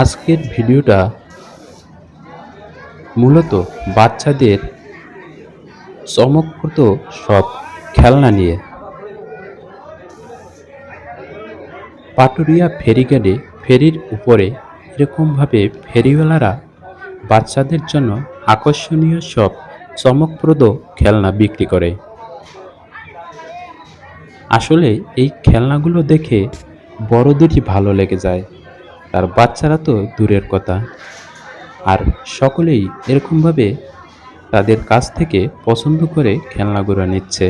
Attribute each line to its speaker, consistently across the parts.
Speaker 1: আজকের ভিডিওটা মূলত বাচ্চাদের চমকপ্রদ সব খেলনা নিয়ে। পাটুরিয়া ফেরি ফেরিঘাটে ফেরির উপরে এরকমভাবে ফেরিওয়ালারা বাচ্চাদের জন্য আকর্ষণীয় সব চমকপ্রদ খেলনা বিক্রি করে। আসলে এই খেলনাগুলো দেখে বড়দেরই ভালো লেগে যায়। আর বাচ্চারা তো দূরের কথা। আর সকলেই এরকমভাবে তাদের কাছ থেকে পছন্দ করে খেলনাগুলো নিচ্ছে।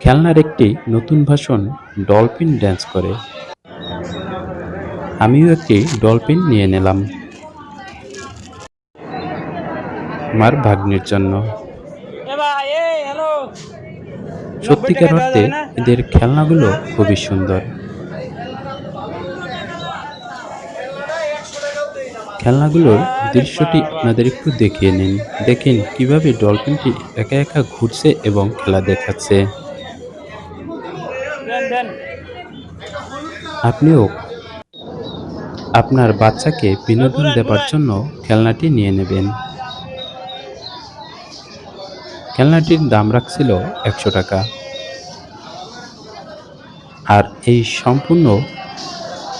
Speaker 1: খেলনার একটি নতুন ভাষণ ডলফিন ড্যান্স করে। আমিও একটি ডলফিন নিয়ে নিলাম। আমার ভাগ্নের জন্য। সত্যিকার অর্থে এদের খেলনাগুলো খুবই সুন্দর। খেলনাগুলোর দৃশ্যটি আপনাদের একটু দেখিয়ে নিন। দেখেন কীভাবে ডলফিনটি একা একা ঘুরছে এবং খেলা দেখাচ্ছে। আপনিও আপনার বাচ্চাকে বিনোদন দেবার জন্য খেলনাটি নিয়ে নেবেন। খেলনাটির দাম রাখছিল একশো টাকা। আর এই সম্পূর্ণ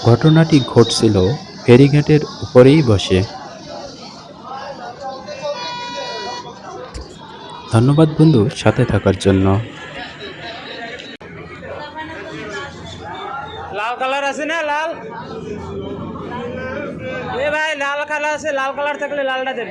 Speaker 1: ঘটনাটি ঘটছিল ফেরিঘাটের উপরেই বসে। ধন্যবাদ বন্ধু সাথে থাকার জন্য।
Speaker 2: লাল কালার আছে না লাল? এ ভাই লাল কালার আছে লাল কালার থাকলে লালটা দেন